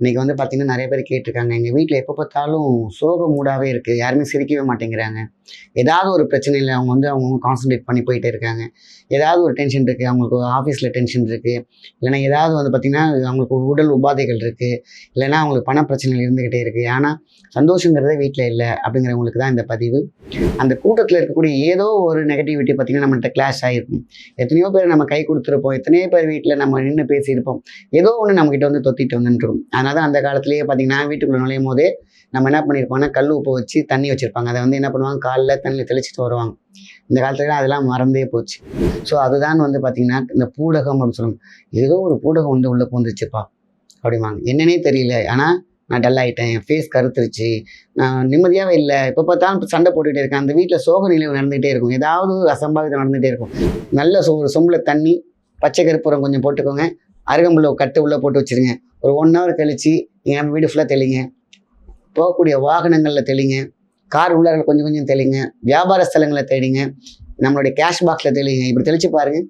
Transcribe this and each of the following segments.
இன்றைக்கி வந்து பார்த்தீங்கன்னா நிறைய பேர் கேட்டிருக்காங்க எங்கள் வீட்டில் எப்போ பார்த்தாலும் சோக மூடாகவே இருக்குது யாருமே சிரிக்கவே மாட்டேங்கிறாங்க. ஏதாவது ஒரு பிரச்சனையில் அவங்க வந்து அவங்க கான்சன்ட்ரேட் பண்ணி போயிட்டே இருக்காங்க. ஏதாவது ஒரு டென்ஷன் இருக்குது அவங்களுக்கு ஆஃபீஸில் டென்ஷன் இருக்குது இல்லைன்னா ஏதாவது வந்து பார்த்திங்கன்னா அவங்களுக்கு உடல் உபாதைகள் இருக்குது இல்லைன்னா அவங்களுக்கு பண பிரச்சனைகள் இருந்துக்கிட்டே இருக்குது ஆனால் சந்தோஷங்கிறதே வீட்டில் இல்லை அப்படிங்கிறவங்களுக்கு தான் இந்த பதிவு. அந்த கூட்டத்தில் இருக்கக்கூடிய ஏதோ ஒரு நெகட்டிவிட்டி பார்த்திங்கன்னா நம்மள்கிட்ட கிளாஷ் ஆகிருக்கும் எத்தனையோ பேர் நம்ம கை கொடுத்துருப்போம். எத்தனையோ பேர் வீட்டில் நம்ம நின்று பேசியிருப்போம். ஏதோ ஒன்று நம்மக்கிட்ட வந்து தொத்திட்டு வந்துட்டுருக்கும் அதனால தான் அந்த காலத்திலேயே பார்த்தீங்கன்னா வீட்டுக்குள்ளே நுழையும் போதே நம்ம என்ன பண்ணியிருப்போம்னா கல் உப்பு வச்சு தண்ணி வச்சுருப்பாங்க. அதை வந்து என்ன பண்ணுவாங்க? காலைல தண்ணியில் தெளிச்சிட்டு வருவாங்க. இந்த காலத்துல அதெல்லாம் மறந்தே போச்சு. ஸோ அதுதான் வந்து பார்த்திங்கன்னா இந்த பூடகம் அப்படின்னு சொல்லுவாங்க. ஏதோ ஒரு பூடகம் வந்து உள்ளே பூந்துச்சுப்பா அப்படிம்பாங்க. என்னன்னே தெரியல. ஆனால் நான் டல் ஆகிட்டேன் என் ஃபேஸ் கருத்துருச்சு. நான் நிம்மதியாகவே இல்லை. இப்போ பார்த்தாலும் சண்டை போட்டுகிட்டே இருக்கேன். அந்த வீட்டில் சோக நிலைவு நடந்துகிட்டே இருக்கும். ஏதாவது ஒரு அசம்பாவிதம் நடந்துகிட்டே இருக்கும். நல்ல சோ ஒரு சொம்பில் தண்ணி பச்சை கருப்புறம் கொஞ்சம் போட்டுக்கோங்க. அருகம்புள்ள கட்டு உள்ளே போட்டு வச்சுருங்க. ஒரு ஒன் ஹவர் கழித்து என் வீடு ஃபுல்லாக தெளிங்க. போகக்கூடிய வாகனங்களில் தெளிங்க. கார் உள்ளார கொஞ்சம் கொஞ்சம் தெளிங்க. வியாபார ஸ்தலங்களில் தெளிங்க நம்மளுடைய கேஷ் பாக்ஸில் தெளிங்க. இப்படி தெளித்து பாருங்கள்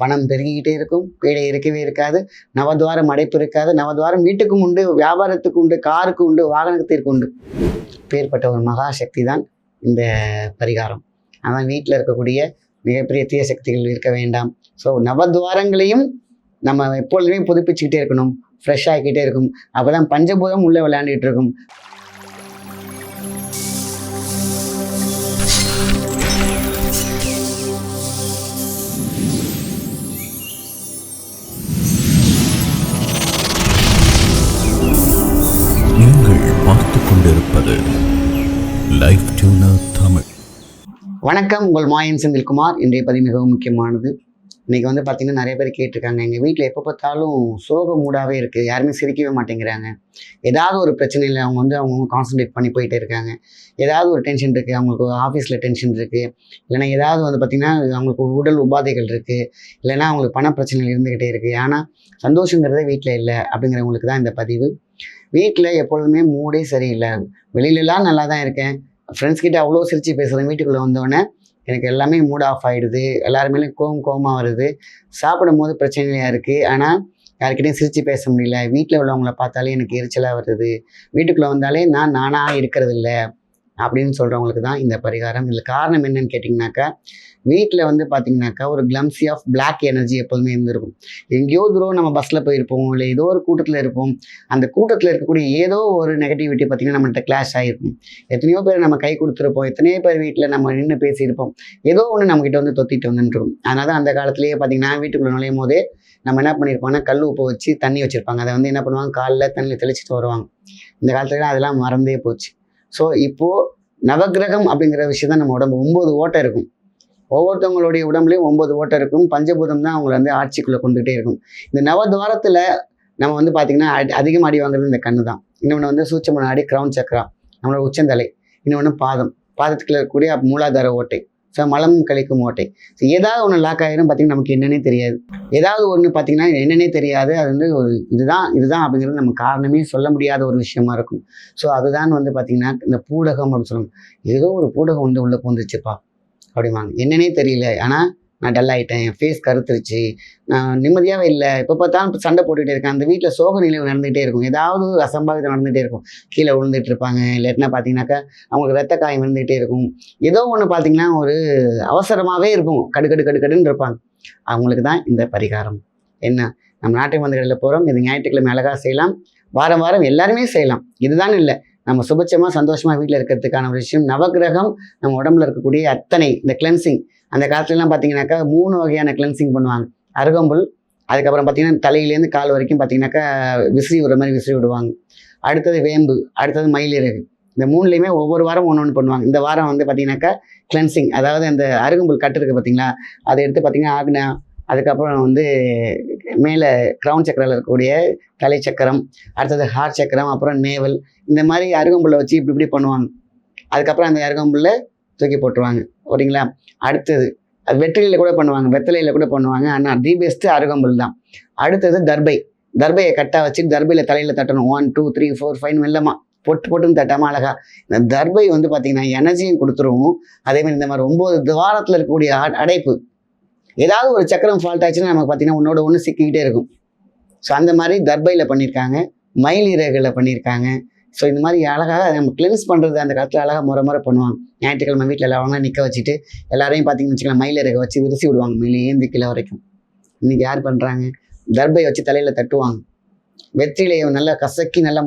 பணம் பெருகிக்கிட்டே இருக்கும். பீடை இருக்கவே இருக்காது. நவத்வாரம் அடைப்பு இருக்காது. நவத்வாரம் வீட்டுக்கும் உண்டு வியாபாரத்துக்கு உண்டு காருக்கு உண்டு வாகனத்திற்கு உண்டு. பேர்பட்ட ஒரு மகா சக்தி தான் இந்த பரிகாரம். அதான் வீட்டில் இருக்கக்கூடிய மிகப்பெரிய தீய சக்திகள் இருக்க வேண்டாம். ஸோ நவத்வாரங்களையும் நம்ம எப்பொழுதுமே புதுப்பிச்சுக்கிட்டே இருக்கணும் ஃப்ரெஷ் ஆகிக்கிட்டே இருக்கும். அப்போ தான் பஞ்சபூதம் உள்ளே விளையாண்டுட்டு இருக்கும். வணக்கம் உங்கள் மாயன் செந்தில்குமார். இன்றைய பதிவு மிகவும் முக்கியமானது. இன்றைக்கி வந்து பார்த்திங்கன்னா நிறைய பேர் கேட்டிருக்காங்க எங்கள் வீட்டில் எப்போ பார்த்தாலும் சோக மூடாகவே இருக்குது யாருமே சிரிக்கவே மாட்டேங்கிறாங்க. ஏதாவது ஒரு பிரச்சனையில் அவங்க வந்து அவங்க கான்சன்ட்ரேட் பண்ணி போயிட்டே இருக்காங்க. ஏதாவது ஒரு டென்ஷன் இருக்குது அவங்களுக்கு ஆஃபீஸில் டென்ஷன் இருக்குது இல்லைன்னா ஏதாவது வந்து பார்த்திங்கன்னா அவங்களுக்கு உடல் உபாதைகள் இருக்குது இல்லைன்னா அவங்களுக்கு பண பிரச்சனைகள் இருந்துக்கிட்டே இருக்குது ஆனால் சந்தோஷங்கிறதே வீட்டில் இல்லை அப்படிங்கிறவங்களுக்கு தான் இந்த பதிவு. வீட்டில் எப்பொழுதுமே மூடே சரியில்லை. வெளியிலலாம் நல்லா தான் இருக்கேன். ஃப்ரெண்ட்ஸ் கிட்ட அவ்வளோ சிரித்து பேசுகிறேன் வீட்டுக்குள்ளே வந்தோடனே எனக்கு எல்லாமே மூட் ஆஃப் ஆகிடுது எல்லாருமே கோவம் கோவமாக வருது. சாப்பிடும் போது பிரச்சனையாக இருக்குது ஆனால் யாருக்கிட்டையும் சிரித்து பேச முடியல. வீட்டில் உள்ளவங்கள பார்த்தாலே எனக்கு எரிச்சலாக வருது. வீட்டுக்குள்ளே வந்தாலே நான் நானாக இருக்கிறதில்ல. அப்படின்னு சொல்கிறவங்களுக்கு தான் இந்த பரிகாரம். இதில் காரணம் என்னன்னு கேட்டிங்கனாக்கா வீட்டில் வந்து பார்த்தீங்கன்னாக்கா ஒரு கிளம்சி ஆஃப் பிளாக் எனர்ஜி எப்போதுமே இருந்திருக்கும். எங்கேயோ தூரம் நம்ம பஸ்ஸில் போயிருப்போம் இல்லை ஏதோ ஒரு கூட்டத்தில் இருப்போம். அந்த கூட்டத்தில் இருக்கக்கூடிய ஏதோ ஒரு நெகட்டிவிட்டி பார்த்திங்கன்னா நம்மள்கிட்ட கிளாஷ் ஆகிருக்கும் எத்தனையோ பேர் நம்ம கை கொடுத்துருப்போம். எத்தனையோ பேர் வீட்டில் நம்ம நின்று பேசியிருப்போம். ஏதோ ஒன்று நம்மக்கிட்ட வந்து தொத்திட்டு வந்துட்டுருக்கும் அதனால தான் அந்த காலத்துலேயே பார்த்தீங்கன்னா வீட்டுக்குள்ளே நுழையும் போதே நம்ம என்ன பண்ணியிருப்போம்னா கல் உப்பு வச்சு தண்ணி வச்சுருப்பாங்க. அதை வந்து என்ன பண்ணுவாங்க? காலைல தண்ணியில் தெளிச்சிட்டு வருவாங்க. இந்த காலத்துல அதெல்லாம் மறந்தே போச்சு. ஸோ இப்போது நவக்கிரகம் அப்படிங்கிற விஷயம் தான் நம்ம உடம்பு. ஒம்பது ஓட்டை இருக்கும். ஒவ்வொருத்தவங்களுடைய உடம்புலையும் ஒம்பது ஓட்டை இருக்கும். பஞ்சபூதம் தான் அவங்கள வந்து ஆட்சிக்குள்ளே கொண்டுகிட்டே இருக்கும். இந்த நவத்வாரத்தில் நம்ம வந்து பார்த்திங்கன்னா அதிகமாக அடி வாங்குறது இந்த கண்ணு தான் இன்னொன்று வந்து சூச்சமன அடி கிரவுன் சக்கரா நம்மளோட உச்சந்தலை. இன்னொன்று பாதம். பாதத்துக்குள்ள இருக்கக்கூடிய மூலாதார ஓட்டை. ஸோ மலம் கழிக்கும் ஓட்டை. ஸோ ஏதாவது ஒன்று லாக் ஆகிரும் பார்த்தீங்கன்னா நமக்கு என்னன்னே தெரியாது. ஏதாவது ஒன்று பார்த்தீங்கன்னா என்னன்னே தெரியாது. அது வந்து ஒரு இதுதான் இதுதான் அப்படிங்கிறது நமக்கு காரணமே சொல்ல முடியாத ஒரு விஷயமா இருக்கும். ஸோ அதுதான் வந்து பார்த்திங்கன்னா இந்த பூடகம் அப்படின்னு சொல்லுவாங்க. ஏதோ ஒரு பூடகம் வந்து உள்ளே பூந்துச்சுப்பா அப்படிம்பாங்க. என்னன்னே தெரியல. ஆனால் நான் டல் ஆகிட்டேன் என் ஃபேஸ் கருத்துருச்சு. நான் நிம்மதியாகவே இல்லை. இப்போ பார்த்தாலும் சண்டை போட்டுகிட்டே இருக்கேன். அந்த வீட்டில் சோக நிலைவு நடந்துகிட்டே இருக்கும். ஏதாவது ஒரு அசம்பாவிதம் நடந்துகிட்டே இருக்கும். கீழே விழுந்துட்டு இருப்பாங்க. இல்லாட்டினா பார்த்தீங்கன்னாக்கா அவங்களுக்கு ரத்த காயம் விழுந்துகிட்டே இருக்கும். ஏதோ ஒன்று பார்த்தீங்கன்னா ஒரு அவசரமாகவே இருக்கும். கடுக்கடு கடுக்கடுன்னு இருப்பாங்க. அவங்களுக்கு தான் இந்த பரிகாரம். என்ன? நம்ம நாட்டு கடையில் போகிறோம் இது ஞாயிற்றுக்கிழமை அழகாக செய்யலாம். வாரம் வாரம் எல்லாருமே செய்யலாம். இதுதான் இல்லை. நம்ம சுபட்சமாக சந்தோஷமாக வீட்டில் இருக்கிறதுக்கான ஒரு விஷயம். நவக்கிரகம் நம்ம உடம்புல இருக்கக்கூடிய அத்தனை இந்த கிளென்சிங் அந்த காலத்துலலாம் பார்த்தீங்கன்னாக்கா மூணு வகையான கிளென்சிங் பண்ணுவாங்க. அருகம்புல் அதுக்கப்புறம் பார்த்தீங்கன்னா தலையிலேருந்து கால் வரைக்கும் பார்த்தீங்கன்னாக்கா விசிறி விடுற மாதிரி விசிறி விடுவாங்க. அடுத்தது வேம்பு அடுத்தது மயிலிறகு. இந்த மூணுலேயுமே ஒவ்வொரு வாரம் ஒன்று ஒன்று பண்ணுவாங்க. இந்த வாரம் வந்து பார்த்தீங்கன்னாக்கா கிளென்சிங் அதாவது அந்த அருகம்புல் கட்டு இருக்குது பார்த்தீங்களா அதை எடுத்து பார்த்தீங்கன்னா ஆக்னா அதுக்கப்புறம் வந்து மேலே க்ரௌன் சக்கரில் இருக்கக்கூடிய தலை சக்கரம் அடுத்தது ஹார்ட் சக்கரம் அப்புறம் நேவல் இந்த மாதிரி அருகம்புல்லை வச்சு இப்படி இப்படி பண்ணுவாங்க. அதுக்கப்புறம் அந்த அருகம்புல்லை தூக்கி போட்டுருவாங்க. ஓகேங்களா அடுத்தது அது வெற்றிலையில் கூட பண்ணுவாங்க வெத்தலையில் கூட பண்ணுவாங்க. ஆனால் தி பெஸ்ட்டு அருகம்புல் தான். அடுத்தது தர்பை. தர்பையை கட்டாக வச்சு தர்பையில் தலையில் தட்டணும். One two three four five மெல்லமாக பொட்டு பொட்டுன்னு தட்டாமல் அழகா. இந்த தர்பை வந்து பார்த்திங்கன்னா எனர்ஜியும் கொடுத்துரும். அதேமாதிரி இந்த மாதிரி ஒம்பது துவாரத்தில் இருக்கக்கூடிய அடைப்பு. ஏதாவது ஒரு சக்கரம் ஃபால்ட் ஆச்சுன்னா நமக்கு பார்த்தீங்கன்னா உன்னோட ஒன்று சிக்கிக்கிட்டே இருக்கும். ஸோ அந்த மாதிரி தர்பையில் பண்ணியிருக்காங்க மயில் இறகுல பண்ணியிருக்காங்க ஸோ இந்த மாதிரி அழகாக நம்ம கிளென்ஸ் பண்ணுறது அந்த காலத்தில் அழகாக முறை முறை பண்ணுவாங்க. ஞாயிற்றுக்கிழமை வீட்டில் எல்லாரும் நிற்க வச்சுட்டு எல்லாரையும் பார்த்தீங்கன்னு வச்சுக்கலாம் மயில் இறகை வச்சு விரிசி விடுவாங்க. மயில் ஏந்தி கிலோ வரைக்கும். இன்றைக்கி யார் பண்ணுறாங்க தர்பை வச்சு தலையில் தட்டுவாங்க. வெற்றிலையை நல்லா கசக்கி நல்லா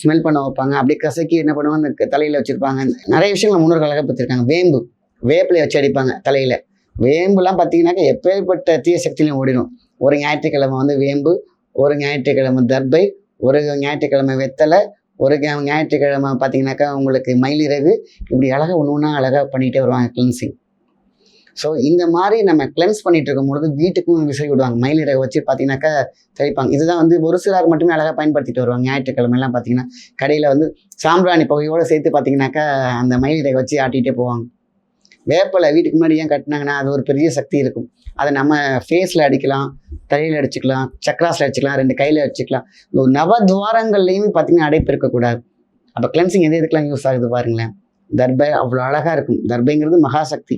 ஸ்மெல் பண்ண வைப்பாங்க. அப்படியே கசக்கி என்ன பண்ணுவாங்க? அந்த தலையில் வச்சுருப்பாங்க. நிறைய விஷயங்கள் முன்னோர்கள் அழகாக பார்த்துருக்காங்க. வேம்பு வேப்பிலையை வச்சு அடிப்பாங்க தலையில். வேம்புலாம் பார்த்தீங்கன்னாக்கா எப்பேற்பட்ட தீய சக்தியிலையும் ஓடிடும். ஒரு ஞாயிற்றுக்கிழமை வந்து வேம்பு ஒரு ஞாயிற்றுக்கிழமை தர்பை ஒரு ஞாயிற்றுக்கிழமை வெத்தலை ஒரு ஞாயிற்றுக்கிழமை பார்த்தீங்கன்னாக்கா உங்களுக்கு மயிலிறகு. இப்படி அழகாக ஒன்று ஒன்றா அழகாக பண்ணிகிட்டே வருவாங்க கிளென்சிங் ஸோ இந்த மாதிரி நம்ம கிளென்ஸ் பண்ணிட்டு இருக்கும் பொழுது வீட்டுக்கும் விசிறி விடுவாங்க. மயிலிறகு வச்சு பார்த்தீங்கன்னாக்கா தெளிப்பாங்க. இதுதான் வந்து ஒரு சிலர் மட்டுமே அழகாக பயன்படுத்திட்டு வருவாங்க. ஞாயிற்றுக்கிழமைலாம் பார்த்தீங்கன்னா கடையில் வந்து சாம்பிராணி புகையோடு சேர்த்து பார்த்தீங்கன்னாக்கா அந்த மயிலிறகை வச்சு ஆட்டிகிட்டே போவாங்க. வேப்பலை வீட்டுக்கு முன்னாடி ஏன் கட்டினாங்கன்னா அது ஒரு பெரிய சக்தி இருக்கும். அதை நம்ம ஃபேஸில் அடிக்கலாம் தலையில் அடிச்சுக்கலாம் சக்ராஸில் அடிச்சுக்கலாம் ரெண்டு கையில் அடிச்சுக்கலாம். ஒரு நவத்வாரங்கள்லையுமே பார்த்திங்கன்னா அடைப்பு இருக்கக்கூடாது. அப்போ கிளென்சிங் எது எதுக்கெல்லாம் யூஸ் ஆகுது பாருங்களேன். தர்பை அவ்வளோ அழகாக இருக்கும். தர்பைங்கிறது மகாசக்தி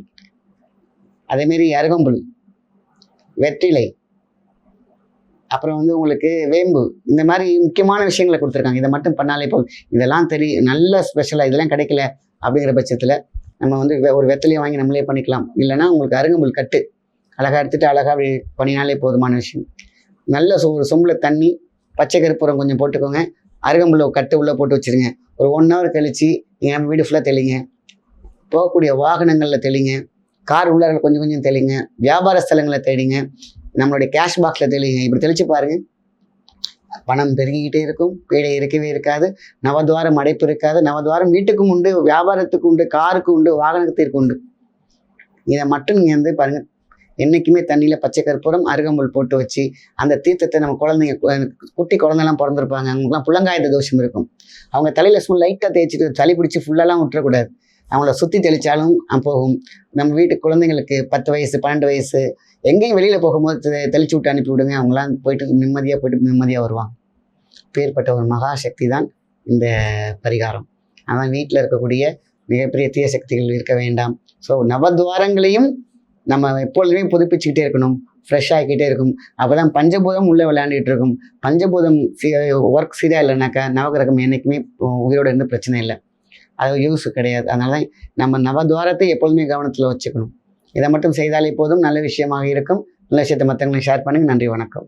அதேமாரி அருகம்புல் வெற்றிலை அப்புறம் வந்து உங்களுக்கு வேம்பு இந்த மாதிரி முக்கியமான விஷயங்களை கொடுத்துருக்காங்க. இதை மட்டும் பண்ணாலே போதும். இதெல்லாம் தெரியும் நல்ல ஸ்பெஷலாக இதெல்லாம் கிடைக்கல அப்படிங்கிற பட்சத்தில் நம்ம வந்து ஒரு வெத்தலையை வாங்கி நம்மளே பண்ணிக்கலாம். இல்லைன்னா உங்களுக்கு அருகம்புல் கட்டு. அழகாக எடுத்துட்டு அழகாக அப்படி பண்ணினாலே போதுமான விஷயம். நல்ல சு ஒரு சொம்பில் தண்ணி பச்சை கருப்பூரம் கொஞ்சம் போட்டுக்கோங்க. அருகம்புல்ல கட்டு உள்ளே போட்டு வச்சுருங்க. ஒரு ஒன் ஹவர் கழித்து நீங்கள் நம்ம வீடு ஃபுல்லாக தெளிங்க. போகக்கூடிய வாகனங்களில் தெளிங்க. கார் உள்ளார்கள் கொஞ்சம் கொஞ்சம் தெளிங்க. வியாபார ஸ்தலங்களை தேடிங்க. நம்மளுடைய கேஷ் பாக்ஸில் தெளிங்க. இப்படி தெளிச்சு பாருங்கள் பணம் பெருகிக்கிட்டே இருக்கும் பீடை இருக்கவே இருக்காது நவதுவாரம் அடைப்பு இருக்காது நவதுவாரம் வீட்டுக்கும் உண்டு வியாபாரத்துக்கு உண்டு காருக்கு உண்டு வாகனத்திற்கு உண்டு. இதை மட்டும் நீங்கள் வந்து பாருங்கள் என்றைக்குமே தண்ணியில் பச்சை கற்பூரம் அருகம்புல் போட்டு வச்சு அந்த தீர்த்தத்தை நம்ம குழந்தைங்க குட்டி குழந்தைலாம் பிறந்திருப்பாங்க. அவங்களுக்குலாம் புள்ளங்காயத்த தோஷம் இருக்கும். அவங்க தலையில் சும்மா லைட்டாக தேய்ச்சிட்டு சளி பிடிச்சி ஃபுல்லாலாம் விட்டுறக்கூடாது அவங்கள சுற்றி தெளித்தாலும் போகும். நம்ம வீட்டு குழந்தைங்களுக்கு பத்து வயசு பன்னெண்டு வயசு எங்கேயும் வெளியில் போகும்போது தெ- தெளிச்சு விட்டு அனுப்பி விடுங்க. அவங்களாம் போயிட்டு நிம்மதியாக போயிட்டு நிம்மதியாக வருவாங்க. பேர்பட்ட ஒரு மகா சக்தி தான் இந்த பரிகாரம். அதான் வீட்டில் இருக்கக்கூடிய மிகப்பெரிய தீய சக்திகள் இருக்க வேண்டாம். ஸோ நவத்வாரங்களையும் நம்ம எப்பொழுதுமே புதுப்பிச்சுக்கிட்டே இருக்கணும். ஃப்ரெஷ் ஆகிக்கிட்டே இருக்கும். அப்போ தான் பஞ்சபூதம் உள்ளே விளையாண்டுட்டு இருக்கும். பஞ்சபூதம் சி ஒர்க் சீராக இல்லைனாக்கா நவகிரகம் என்றைக்குமே உயிரோட இருந்து பிரச்சனை இல்லை. அது யூஸ் கிடையாது. அதனால தான் நம்ம நவத்வாரத்தை எப்பொழுதுமே கவனத்தில் வச்சுக்கணும். இதை மட்டும் செய்தாலே போதும். நல்ல விஷயமாக இருக்கும். நல்ல விஷயத்தை மற்றவங்களை ஷேர் பண்ணுங்கள் நன்றி வணக்கம்.